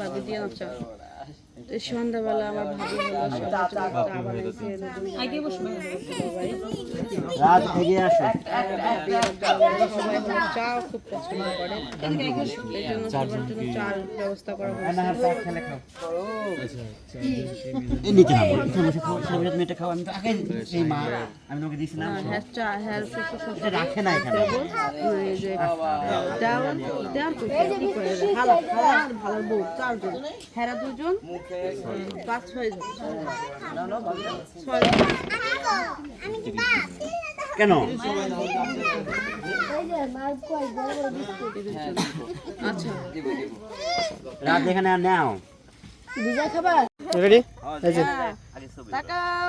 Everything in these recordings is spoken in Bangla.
বাদি দিয়ে নাচা এই সন্ধ্যাবেলা আমার রাত এগিয়ে আসো। চা খুব পছন্দ করে। এই জন্য সবার জন্য চার ব্যবস্থা করা হয়েছে। ভালো দুজন। কেন? আচ্ছা রাত এখানে আর নাও। রেডি তাকাও।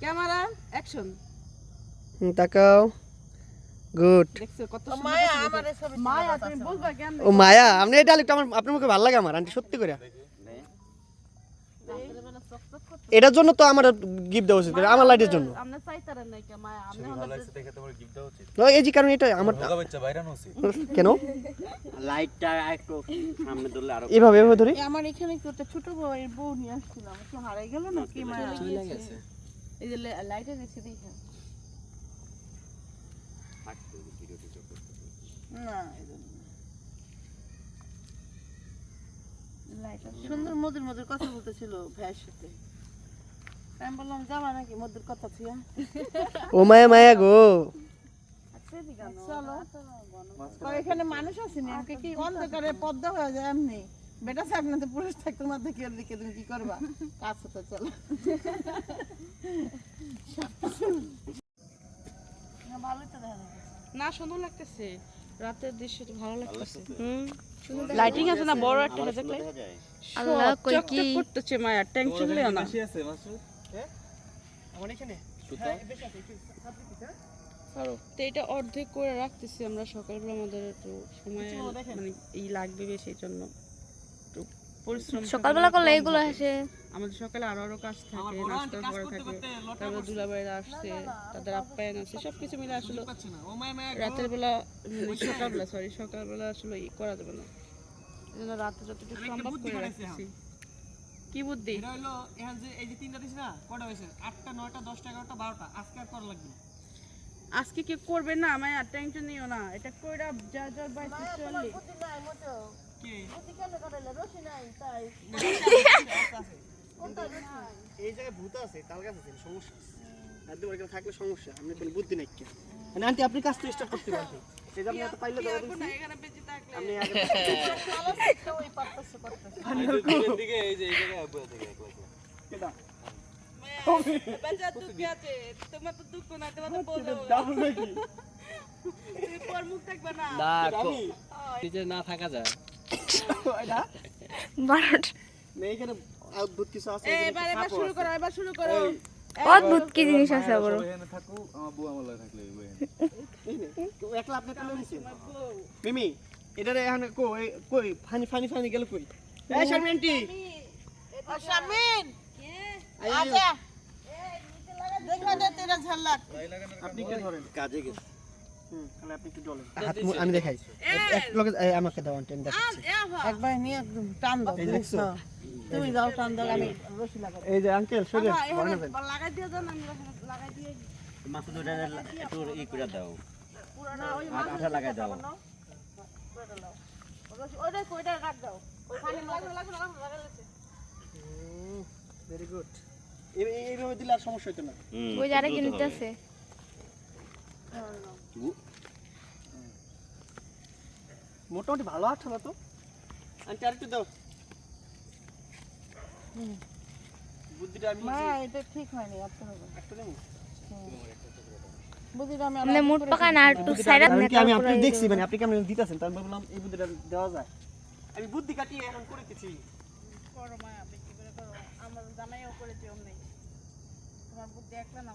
ক্যামেরা অ্যাকশন তাকাও। গুড মায়া আমার মায়া তুমি বলবা কেন ও মায়া আপনি এই ডায়লগটা আমার আপনার মুখে ভালো লাগে আমার আন্টি সত্যি করে। এটার জন্য তো আমার গিফট দেওয়া উচিত আমার লাইটের জন্য। এই যে কারণ এটা আমার কেন? লাইটটা একটু সামনে ধরলে আরও এভাবে এভাবে ধরে। আমার এখানে একটু একটা ছোট বউয়ের বউ নিয়ে আসছিলাম কি হারাই গেল না কি গেছে। এই যে লাইটে গেছে দেখে না সুন্দর মধুর মধুর কথা বলতেছিল ভাইয়ের সাথে। আমি বললাম যাবা নাকি মধুর কথা থুয়া ও মায়া মায়া গো। চলো। এখানে মানুষ আছে না আমাকে কি অন্ধকারে পদ্মা হয়ে যায় এমনি। বেটা না তো পুরুষ থাক তোমার দেখে ওর দিকে তুমি কি করবা? কাজ হতে চলো। ভালোই তো দেখা না সুন্দর লাগতেছে। রাতের দৃশ্য ভালো লাগতেছে। লাইটিং আছে না বড় একটা হেজাক লাইট আল্লাহ কই কি? করতেছে মায়া টেনশন লিও না। আমার এখানে? তো এটা অর্ধেক করে রাখতেছি আমরা সকালবেলা আমাদের একটু সময় মানে এই লাগবে বেশি জন্য। পরিশ্রম সকালবেলা করলে এগুলো আসে। আমাদের সকালে আরও আরও কাজ থাকে নাস্তা করা থাকে তারপর দুলাবাইরা আসছে তাদের আপ্যায়ন আছে সবকিছু মিলে আসলে রাতের বেলা মানে সকালবেলা সরি সকালবেলা আসলে ই করা যাবে না। এই জন্য রাতে যতটুকু সম্ভব করে রাখতেছি কি বুদ্ধি? এটা হলো এখান যে এই যে তিনটা দিছি না কটা হয়েছে? আটটা নয়টা দশটা এগারোটা বারোটা। আজকে আর করা লাগবে আজকে কি করবে না মায়া টেনশন নিও না। এটা কইরা যা যা বাইতে চললি কে? এই জায়গায় ভূত আছে তাল গাছ আছে সমস্যা আছে। তোমার এখানে থাকলে সমস্যা আপনি কোনো বুদ্ধি নাই কি মানে আন্টি আপনি কাজ তো স্টার্ট করতে পারবেন। আপনি কেটা? বাচ্চা তোমার তো দুঃখ না তোমার তো বলব ডাবল নাকি তুমি পর মুখ থাকবে না। না থাকা যায়। এটা বারোটা। এখানে অদ্ভুত কিছু আছে এবার এবার শুরু করো এবার শুরু করো। অদ্ভুত কি জিনিস আছে একলা আপনি তুলে নিছেন? মিমি এটারে এখন কো এই কই ফানি ফানি ফানি গেল কই? এই শারমি আন্টি। শামিন আচ্ছা। দেখো দে তেরা ঝলক আপনি কি ধরেন? কাজে গেছে। তাহলে আপনি একটু ডলেন আমি দেখাই। এক লগে আমাকে দাও আমি দেখাচ্ছি। একবার নিয়ে একদম টান দাও এই দেখছ? তুমি যাও টান দাও আমি রশি এই যে আঙ্কেল সরে। লাগাই দিয়ে যান আমি লাগাই দিয়ে মাছ দুটা একটু ই করে দাও। পুরো ওই আর লাগাই দাও। রশি ওইটা ওইটা রাখ দাও। ওই লাগবে লাগবে লাগবে লাগাইছে ভেরি গুড এইভাবে দিলে আর সমস্যা হতো না। ওই যারা দ্রুত আছে মোটামুটি ভালো আঠা না তো? আন্টি আরেকটু দাও। বুদ্ধিটা আমি মা এটা ঠিক হয়নি আপনি হবে। একটা দেবো মানে মুট পাকা না একটু সাইডাত কারণ আমি আপনি দেখছি মানে আপনি কেমন দিতেছেন তাই ভাবলাম এই বুদ্ধিটা দেওয়া যায়। আমি বুদ্ধি কাটিয়ে এখন করে করো মা বেশি করে করো? আমার জামাইও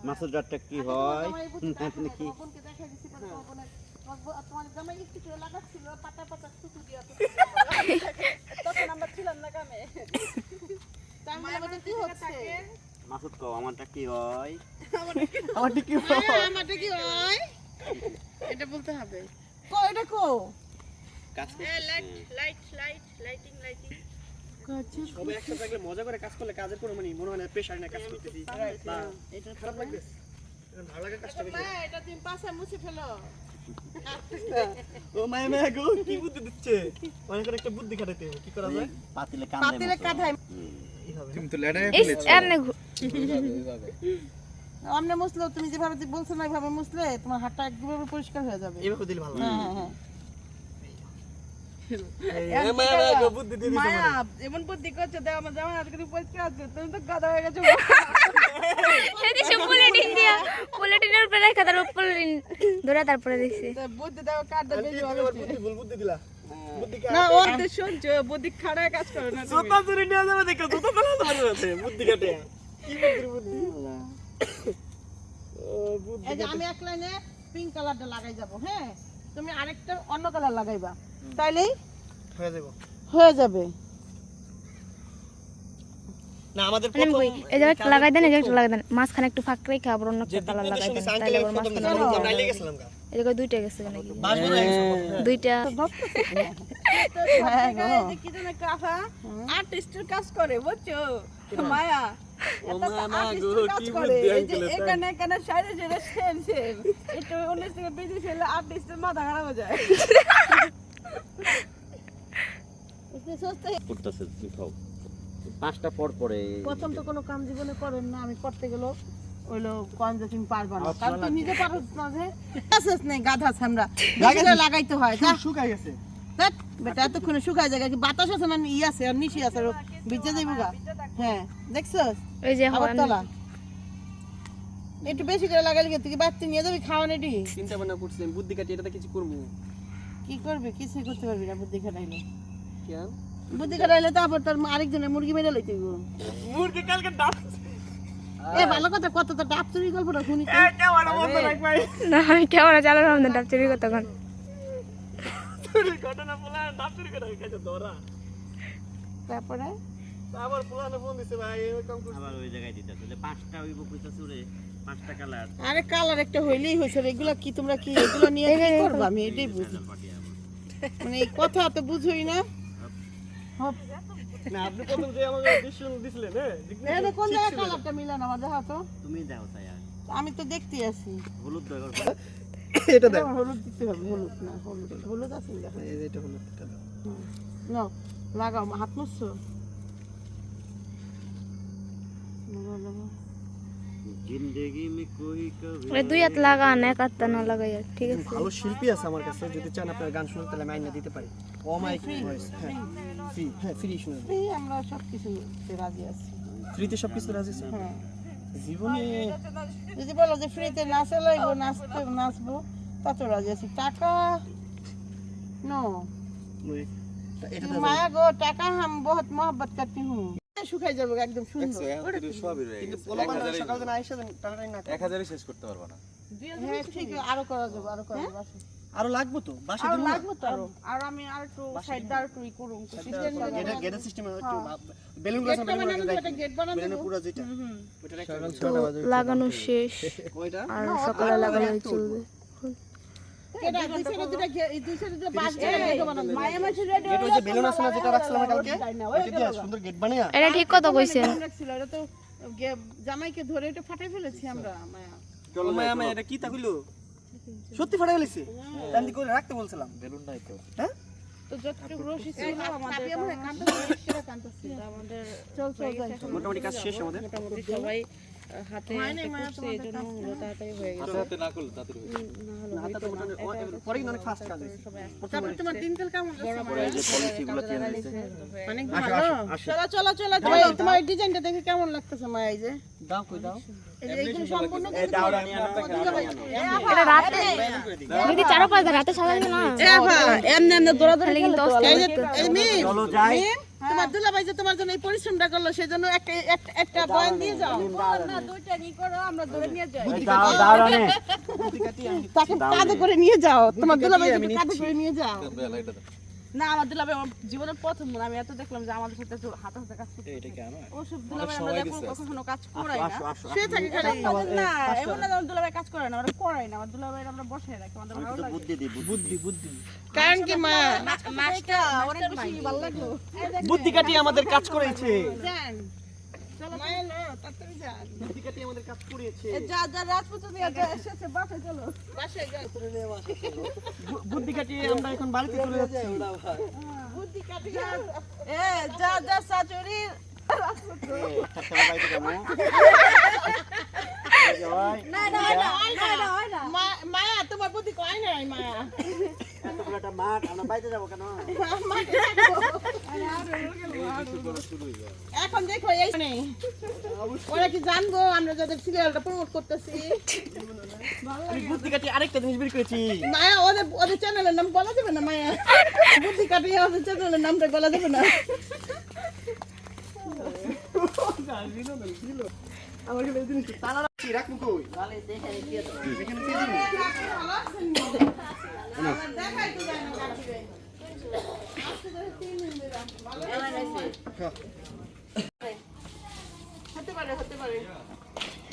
মাছের ডাটটা কি হয়? আপনি কি? বোনকে দেখা দিছি পরে বোনে তোমার জামাই একটু করে লাগাচ্ছিল পাতা পাতা ছুটু দিয়া তখন আমরা ছিলাম না কামে তাই মানে কি হচ্ছে? মাসুদ কও আমারটা কি হয়? কি আমারটা কি হয়? এটা বলতে হবে। কো এটা কো। করতে লাইট লাইট লাইটিং লাইটিং সবাই একসাথে থাকলে মজা করে কাজ করলে কাজের কোনো মানে মনে হয় না প্রেশার না কাজ করতেছি। বা খারাপ লাগবে? ভালো লাগে কাজটা এটা তুমি পাশে মুছে ফেলো। ও মায়া মায়া গো কি বুদ্ধি দিচ্ছে? মনে করে একটা বুদ্ধি খাটাইতে হবে কি করা যায়? পাতিলে এমনি আমনে মুছলে তুমি যেভাবে বলছো না এইভাবে মুছলে তোমার হাতটা একদম পরিষ্কার হয়ে যাবে। এইভাবে দিলে ভালো হ্যাঁ হ্যাঁ হ্যাঁ। মায়া মায়া গো বুদ্ধি দিয়ে দিছে মায়া এমন বুদ্ধি করছে দেখ আমার জামাই আজকে পরিষ্কার আছে তুমি তো গাদা হয়ে গেছো। এদিকে বুলেটিন দিয়া। বুলেটিনের উপরে রেখে তার বুলেটিন ধরে তারপরে দেখছি। বুদ্ধি দাও কাটটা আমি বেশি কি হবে তোমার বুদ্ধি ভুল বুদ্ধি দিলা। না ওর তো শুনছো বুদ্ধি খাড়ায় কাজ করো না তুমি। চুরি নিয়ে যাবে দেখো জোতা ফেলা যাবে বুদ্ধি কাটে। কি বুদ্ধি? বুদ্ধি বুদ্ধি এই যে আমি এক লাইনে পিঙ্ক কালারটা লাগাই যাব হ্যাঁ? তুমি আরেকটা অন্য কালার লাগাইবা। তাইলেই হয়ে যাবে। হয়ে যাবে। না আমাদের এই জায়গায় লাগাই দেন এই জায়গায় লাগাই দেন। মাঝখানে একটু ফাঁক রেখে আবার অন্য একটা কালার লাগাই দেন। তাহলে আবার মাঝখানে আমরা গেছিলাম এই জায়গায় দুইটা গেছে নাকি? দুইটা। কি যেন কাফা। আর্টিস্টের কাজ করে বুঝছ? মায়া। এখানে এখানে সাইডে সাইডে সেম সেম। একটু উনিশ থেকে বেশি আর্টিস্টের মাথা খারাপ হয়ে যায়। করতেছে পাঁচটা পর পরে প্রথম তো কোনো কাম জীবনে করেন না আমি করতে গেলেও ওইলো কম যে তুমি পারবা না। কারণ নিজে পারো না যে নেই গাধা আমরা লাগাইতে হয় যা। শুকাই গেছে। দেখ বেটা এতক্ষণে শুকায় জায়গা কি বাতাস আছে না ই আছে আর নিশি আছে আর ভিজে যাইব গা। হ্যাঁ দেখছস? ওই যে তলা। একটু বেশি করে লাগাইলে কি তুই বাচ্চা নিয়ে যাবি খাওয়ান এটি? চিন্তা ভাবনা করছি বুদ্ধি কাটি এটাতে কিছু করব। কি করবি? কিছুই করতে পারবি না বুদ্ধি খাটাইলে। বুদ্ধি খাটাইলে তো আবার তোর আরেকজনের মুরগি মেরে লইতে মুরগি কালকে ডাব এ ভালো কথা কত তো ডাব চুরি গল্পটা শুনি না আমি ক্যামেরা চালানো আমাদের ডাব চুরি করতে তখন ঘটনা পোলা ডাব চুরি করে গেছে ধরা। তারপরে? আবার পোলানো ফোন দিছে ভাই এরকম আবার ওই জায়গায় দিতে তাহলে পাঁচটা ওই কইতাছে ওরে পাঁচটা কালার। আরে কালার একটা হইলেই হয়েছে এগুলা কি তোমরা কি এগুলো নিয়ে কি করবা? আমি এটাই বুঝি। মানে এই কথা তো বুঝুই না। না আপনি প্রথম যে আমাকে ডিসিশন দিছিলেন হ্যাঁ? কোন জায়গায় কালারটা মিলান আমার দেখা তো। তুমি দাও তাই আর। আমি তো দেখতেই আছি হলুদ এটা দেখ। হলুদ দিতে হবে হলুদ না হলুদ। হলুদ আছে দেখো। এই এটা হলো এটা দাও। নাও লাগাও হাত মুছছো? লাগাও, লাগাও। জিন্দেগি মে কোই কবি ওই দুই হাত লাগান এক হাতটা না লাগাই ঠিক আছে ভালো শিল্পী আছে আমার কাছে যদি চান আপনার গান শুনতে তাহলে আমি আইনা দিতে পারি ও মাই ভয়েস হ্যাঁ ফ্রি হ্যাঁ ফ্রি শুনে এই আমরা সব কিছু রাজি আছি ফ্রিতে সব কিছু রাজি আছে হ্যাঁ জীবনে যদি বলো যে ফ্রিতে নাচে লাগবো নাচতে নাচবো তাতে রাজি আছি টাকা নো ওই, এটা মায়া গো টাকা হাম বহুত মোহব্বত করতি হুঁ শুকাই যাব একদম সুন্দর। কিন্তু পোলাপান সকাল দিন আইসা টাকাটাই না এক হাজারই শেষ করতে পারব না। হ্যাঁ ঠিক আরও করা যাবে আরও করা যাবে আরও লাগবো তো? বাসা আরও দিন না? তো। আরও। আর আমি আর একটু সাইড দা একটু ই করুম গেটের গেটের সিস্টেম একটু বেলুন গাছ বানানো যাবে, গেট বানানো বেলুন পুরো যেটা। ওটা রেখে লাগানো শেষ। ওইটা আর সকালে লাগালে চলবে। এটা দুই সাইডে দুটা গে- এই দুই সাইডে দুটা বাঁশ দিয়ে গেট বানানো যাবে। মায়া মাছি রেডি গেট ওই যে বেলুন আছে না যেটা রাখছিলাম কালকে? ওইটা দিয়ে সুন্দর গেট বানায়া? এটা ঠিক কথা কইছেন বেলুন রাখছিল, এটা তো গে- জামাইকে ধরে এটা ফাটাই ফেলেছি আমরা মায়া। চলো মায়া মায়া এটা কি তা কইলো? সত্যি ফাটা গেছে আমি করে রাখতে বলছিলাম। বেলুন নাই তো। হ্যাঁ? তো যতটুকু রশি ছিল আমাদের আমরা কান্তাছি সেটা কান্তাছি আমাদের চল চল যাই মোটামুটি কাজ শেষ আমাদের। মোটামুটি সবাই হাতে করছে এই জন্য হলো তাড়াতাড়ি হয়ে গেছে। হাতে না করলে তাড়াতাড়ি হয়ে। না হাতে তো মোটামুটি অ- পরে কিন্তু অনেক ফাস্ট কাজ হয়েছে। তারপর তোমার দিনকাল কেমন বড় বড় যে পলিসিগুলো চেঞ্জ হয়েছে। অনেক ভালো। চলো চলো চলো চলো। তোমার ডিজাইনটা দেখে কেমন লাগতেছে মায়া এই যে? দাও কই দাও। এই এটা রাতে। যদি চারো পাঁচ রাতে না। এমনি এমনি দৌড়াদৌড়ি কিন্তু এই যে চলো যাই। তোমার দুলাভাই যে তোমার জন্য এই পরিশ্রমটা করল সেই জন্য একটা একটা- বয়ান দিয়ে যাও। না দুইটা নি করো আমরা ধরে নিয়ে যাই। দাও দাও রানে তাকে কাঁধে করে নিয়ে যাও। তোমার দুলাভাই কাঁধে করে নিয়ে যাও। না আমার জীবনের প্রথম মনে আমি এত দেখলাম যে আমাদের সাথে হাতে হাতে কাজ করতে এটা কি আমার? ওসব আমরা দেখো কখনো কাজ করাই না। সে থাকে খালি। না এমন না দুলাভাই কাজ করে না আমরা করাই না। আমার দুলাভাই আমরা বসে রাখি আমাদের ভালো লাগে। বুদ্ধি দি বুদ্ধি বুদ্ধি কারণ কি মা। মাস্টার অনেক বেশি ভালো লাগল বুদ্ধি কাটিয়ে আমাদের কাজ করেছে। জান। বুদ্ধি কাটিয়ে আমরা এখন বাড়িতে চলে যাচ্ছি। বুদ্ধি কাটিয়ে এ যা যা জয় না না না না না হয় না। মা- মায়া তোমার বুদ্ধি কয় নাই মায়া? এত বড় একটা মাঠ আমরা বাড়িতে যাব কেন? এখন দেখো এই ওরা কি জানব? আমরা যাদের সিরিয়ালটা প্রমোট করতেছি। আমি বুদ্ধি কাটিয়ে আরেকটা জিনিস বের করেছি। মায়া ওদের ওদের চ্যানেলের নাম বলা যাবে না মায়া? বুদ্ধি কাটিয়ে ওদের চ্যানেলের নামটা বলা যাবে না? আমার রাখব কই? এখানে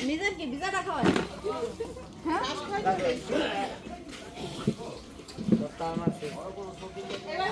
নিজের কি ভিজাটা খাওয়ায় এবার